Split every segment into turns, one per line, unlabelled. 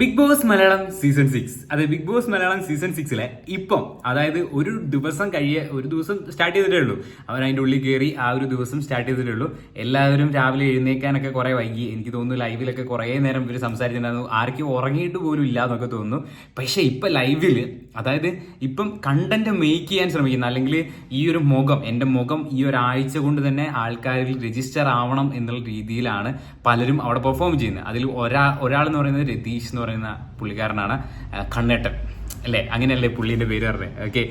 Big Boss Malayalam season six അതെ big Boss Malayalam season സിക്സിലെ ഇപ്പം അതായത് ഒരു ദിവസം കഴിയ ഒരു ദിവസം സ്റ്റാർട്ട് ചെയ്തിട്ടേ ഉള്ളൂ. അവർ അതിന്റെ ഉള്ളിൽ കയറി ആ ഒരു ദിവസം സ്റ്റാർട്ട് ചെയ്തിട്ടേ ഉള്ളൂ. എല്ലാവരും രാവിലെ എഴുന്നേക്കാനൊക്കെ കുറേ വൈകി. എനിക്ക് തോന്നുന്നു ലൈവിലൊക്കെ കുറേ നേരം ഇവർ സംസാരിച്ചിട്ടുണ്ടായിരുന്നു. ആർക്കും ഉറങ്ങിയിട്ട് പോലും ഇല്ല എന്നൊക്കെ തോന്നുന്നു. പക്ഷേ ഇപ്പം ലൈവിൽ അതായത് ഇപ്പം കണ്ടന്റ് മേക്ക് ചെയ്യാൻ ശ്രമിക്കുന്ന അല്ലെങ്കിൽ ഈ ഒരു മുഖം എന്റെ മുഖം ഈ ഒരാഴ്ച കൊണ്ട് തന്നെ ആൾക്കാരിൽ രജിസ്റ്റർ ആവണം എന്നുള്ള രീതിയിലാണ് പലരും അവിടെ പെർഫോം ചെയ്യുന്നത്. അതിൽ ഒരാ ഒരാൾ എന്ന് പറയുന്നത് രതീഷ് എന്ന് പറയുന്ന പുള്ളിക്കാരനാണ് കണ്ണേട്ടൻ. അല്ലേ? അങ്ങനെയല്ലേ പുള്ളീന്റെ പേര് പറഞ്ഞത് ഓക്കെ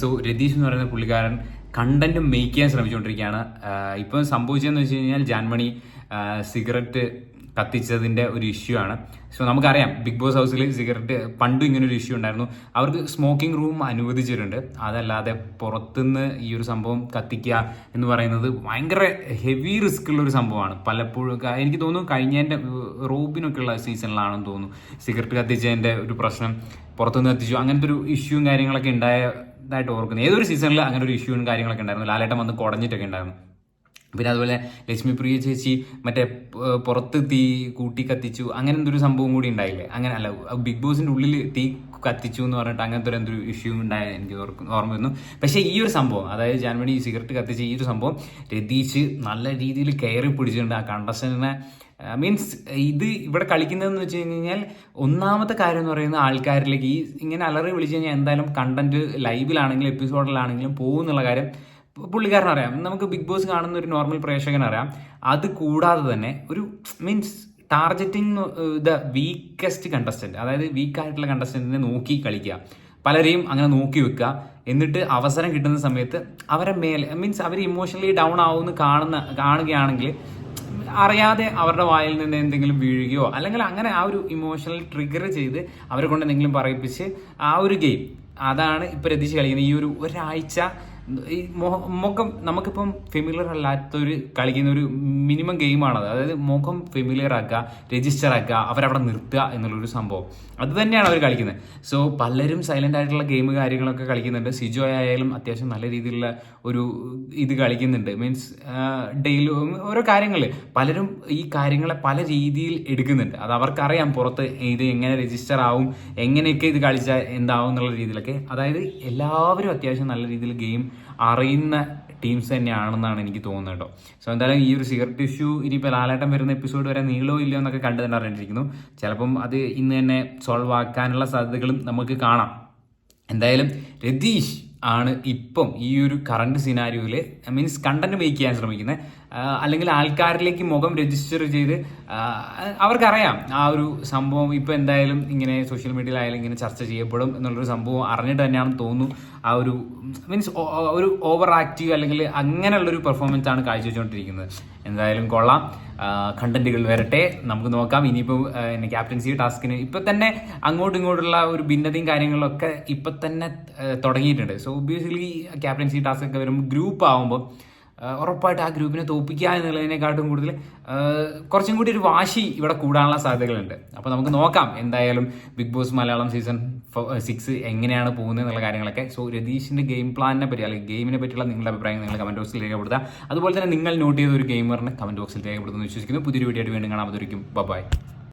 സോ രതീഷ് എന്ന് പറയുന്ന പുള്ളിക്കാരൻ കണ്ടന്റ് മേക്ക് ചെയ്യാൻ ശ്രമിച്ചുകൊണ്ടിരിക്കുകയാണ് ഇപ്പം സംഭവിച്ചതെന്ന് വെച്ച് കഴിഞ്ഞാൽ ജാൻമണി സിഗരറ്റ് കത്തിച്ചതിന്റെ ഒരു ഇഷ്യൂ ആണ്. സോ നമുക്കറിയാം ബിഗ് ബോസ് ഹൗസിൽ സിഗരറ്റ് പണ്ടും ഇങ്ങനെ ഒരു ഇഷ്യൂ ഉണ്ടായിരുന്നു. അവർക്ക് സ്മോക്കിംഗ് റൂം അനുവദിച്ചിട്ടുണ്ട്. അതല്ലാതെ പുറത്തുനിന്ന് ഈ ഒരു സംഭവം കത്തിക്കുക എന്ന് പറയുന്നത് ഭയങ്കര ഹെവി റിസ്ക് ഉള്ള ഒരു സംഭവമാണ്. പലപ്പോഴും എനിക്ക് തോന്നുന്നു കഴിഞ്ഞതിന്റെ റോബിനൊക്കെ ഉള്ള സീസണിലാണെന്ന് തോന്നുന്നു. സിഗരറ്റ് കത്തിച്ചതിന്റെ ഒരു പ്രശ്നം പുറത്തുനിന്ന് കത്തിച്ചു. അങ്ങനത്തെ ഒരു ഇഷ്യൂവും കാര്യങ്ങളൊക്കെ ഉണ്ടായതായിട്ട് ഓർക്കുന്നു. ഏതൊരു സീസണിൽ അങ്ങനെ ഒരു ഇഷ്യൂവും കാര്യങ്ങളൊക്കെ ഉണ്ടായിരുന്നു. ലാലേട്ടൻ വന്ന് കുടഞ്ഞിട്ടൊക്കെ ഉണ്ടായിരുന്നു. പിന്നെ അതുപോലെ ലക്ഷ്മി പ്രിയ ചേച്ചി മറ്റേ പുറത്ത് തീ കൂട്ടി കത്തിച്ചു. അങ്ങനെ എന്തൊരു സംഭവം കൂടി ഉണ്ടായില്ലേ? അങ്ങനെ അല്ല ബിഗ് ബോസിന്റെ ഉള്ളിൽ തീ കത്തിച്ചു എന്ന് പറഞ്ഞിട്ട് അങ്ങനത്തെ ഒരു എന്തൊരു ഇഷ്യൂ ഉണ്ടായ എനിക്ക് ഓർമ്മ വരുന്നു. പക്ഷേ ഈ ഒരു സംഭവം അതായത് ജാൻമണി സിഗരറ്റ് കത്തിച്ച ഈ ഒരു സംഭവം രതീഷ് നല്ല രീതിയിൽ കയറി പിടിച്ചിട്ടുണ്ട് ആ കണ്ടസ്റ്റന്റിനെ. മീൻസ് ഇത് ഇവിടെ കളിക്കുന്നതെന്ന് വെച്ച് കഴിഞ്ഞാൽ ഒന്നാമത്തെ കാര്യം എന്ന് പറയുന്നത് ആൾക്കാരിലേക്ക് ഈ ഇങ്ങനെ അലറി വിളിച്ചു കഴിഞ്ഞാൽ എന്തായാലും കണ്ടന്റ് ലൈവിലാണെങ്കിലും എപ്പിസോഡിലാണെങ്കിലും പോകുന്നുള്ള കാര്യം പുള്ളിക്കാരൻ അറിയാം. നമുക്ക് ബിഗ് ബോസ് കാണുന്ന ഒരു നോർമൽ പ്രേക്ഷകൻ അറിയാം. അത് കൂടാതെ തന്നെ ഒരു means targeting the weakest contestant അതായത് വീക്കായിട്ടുള്ള കണ്ടസ്റ്റന്റിനെ നോക്കി കളിക്കുക. പലരെയും അങ്ങനെ നോക്കി വെക്കുക. എന്നിട്ട് അവസരം കിട്ടുന്ന സമയത്ത് അവരെ മേലെ മീൻസ് അവർ ഇമോഷണലി ഡൗൺ ആവുമെന്ന് കാണുന്ന കാണുകയാണെങ്കിൽ അറിയാതെ അവരുടെ വായിൽ നിന്ന് എന്തെങ്കിലും വീഴുകയോ അല്ലെങ്കിൽ അങ്ങനെ ആ ഒരു ഇമോഷണൽ ട്രിഗർ ചെയ്ത് അവരെ കൊണ്ട് എന്തെങ്കിലും പറയിപ്പിച്ച് ആ ഒരു ഗെയിം അതാണ് ഇപ്പൊ രതീഷ് കളിക്കുന്നത് ഈ ഒരു ഒരാഴ്ച ഈ മുഖം നമുക്കിപ്പം ഫെമിലിയർ അല്ലാത്തൊരു കളിക്കുന്ന ഒരു മിനിമം ഗെയിമാണത് അതായത് മുഖം ഫെമിലിയർ ആക്കുക രജിസ്റ്റർ ആക്കുക അവരവിടെ നിർത്തുക എന്നുള്ളൊരു സംഭവം. അത് തന്നെയാണ് അവർ കളിക്കുന്നത്. സോ പലരും സൈലന്റ് ആയിട്ടുള്ള ഗെയിം കാര്യങ്ങളൊക്കെ കളിക്കുന്നുണ്ട്. സിജോ ആയാലും അത്യാവശ്യം നല്ല രീതിയിലുള്ള ഒരു ഇത് കളിക്കുന്നുണ്ട്. മീൻസ് ഡെയിലി ഓരോ കാര്യങ്ങൾ പലരും ഈ കാര്യങ്ങളെ പല രീതിയിൽ എടുക്കുന്നുണ്ട്. അത് അവർക്കറിയാം പുറത്ത് ഇത് എങ്ങനെ രജിസ്റ്റർ ആവും എങ്ങനെയൊക്കെ ഇത് കളിച്ചാൽ എന്താവും എന്നുള്ള രീതിയിലൊക്കെ. അതായത് എല്ലാവരും അത്യാവശ്യം നല്ല രീതിയിൽ ഗെയിം അറിയുന്ന ടീംസ് തന്നെയാണെന്നാണ് എനിക്ക് തോന്നുന്നത് കേട്ടോ. സോ എന്തായാലും ഈ ഒരു സിഗരറ്റ് ഇഷ്യൂ ഇനിയിപ്പോൾ ലാലേട്ടം വരുന്ന എപ്പിസോഡ് വരെ നീളോ ഇല്ലയോ എന്നൊക്കെ കണ്ടു തന്നെ അറിഞ്ഞിരിക്കുന്നു. ചിലപ്പം അത് ഇന്ന് തന്നെ സോൾവ് ആക്കാനുള്ള സാധ്യതകളും നമുക്ക് കാണാം. എന്തായാലും രതീഷ് ആണ് ഇപ്പം ഈ ഒരു കറണ്ട് സിനാരിയോയിൽ മീൻസ് കണ്ടന്റ് മേക്ക് ചെയ്യാൻ ശ്രമിക്കുന്നത്. അല്ലെങ്കിൽ ആൾക്കാരിലേക്ക് മുഖം രജിസ്റ്റർ ചെയ്ത് അവർക്കറിയാം ആ ഒരു സംഭവം ഇപ്പോൾ എന്തായാലും ഇങ്ങനെ സോഷ്യൽ മീഡിയയിലായാലും ഇങ്ങനെ ചർച്ച ചെയ്യപ്പെടും എന്നുള്ളൊരു സംഭവം അറിഞ്ഞിട്ട് തന്നെയാണെന്ന് തോന്നുന്നു. ആ ഒരു മീൻസ് ഒരു ഓവർ ആക്റ്റീവ് അല്ലെങ്കിൽ അങ്ങനെയുള്ളൊരു പെർഫോമൻസ് ആണ് കാഴ്ചവെച്ചുകൊണ്ടിരിക്കുന്നത്. എന്തായാലും കൊള്ളാം. കണ്ടന്റുകൾ വരട്ടെ. നമുക്ക് നോക്കാം. ഇനിയിപ്പോൾ ക്യാപ്റ്റൻസി ടാസ്കിന് ഇപ്പൊ തന്നെ അങ്ങോട്ടും ഇങ്ങോട്ടുള്ള ഒരു ഭിന്നതയും കാര്യങ്ങളൊക്കെ ഇപ്പൊ തന്നെ തുടങ്ങിയിട്ടുണ്ട്. സോ ഒബിയസ്ലി ക്യാപ്റ്റൻസി ടാസ്ക് ഒക്കെ വരുമ്പോൾ ഗ്രൂപ്പ് ആകുമ്പോൾ ഉറപ്പായിട്ട് ആ ഗ്രൂപ്പിനെ തോപ്പിക്കുക എന്നുള്ളതിനെക്കാട്ടും കൂടുതൽ കുറച്ചും കൂടി ഒരു വാശി ഇവിടെ കൂടാനുള്ള സാധ്യതകളുണ്ട്. അപ്പോൾ നമുക്ക് നോക്കാം എന്തായാലും Big Boss Malayalam season six എങ്ങനെയാണ് പോകുന്നത് എന്നുള്ള കാര്യങ്ങളൊക്കെ. സോ രതീഷിന്റെ ഗെയിം പ്ലാനിനെ പറ്റി അല്ലെങ്കിൽ ഗെയിമിനെ പറ്റിയുള്ള നിങ്ങളുടെ അഭിപ്രായം നിങ്ങൾ കമന്റ് ബോക്സിൽ രേഖപ്പെടുത്തുക. അതുപോലെ തന്നെ നിങ്ങൾ നോട്ട് ചെയ്ത ഒരു ഗെയിമറിനെ കമന്റ് ബോക്സിൽ രേഖപ്പെടുത്തുന്നു വിശ്വസിക്കുന്നു. പുതിയൊരു വീഡിയോ ആയിട്ട് വീണ്ടും കാണാൻ അതുവരെയും ബൈ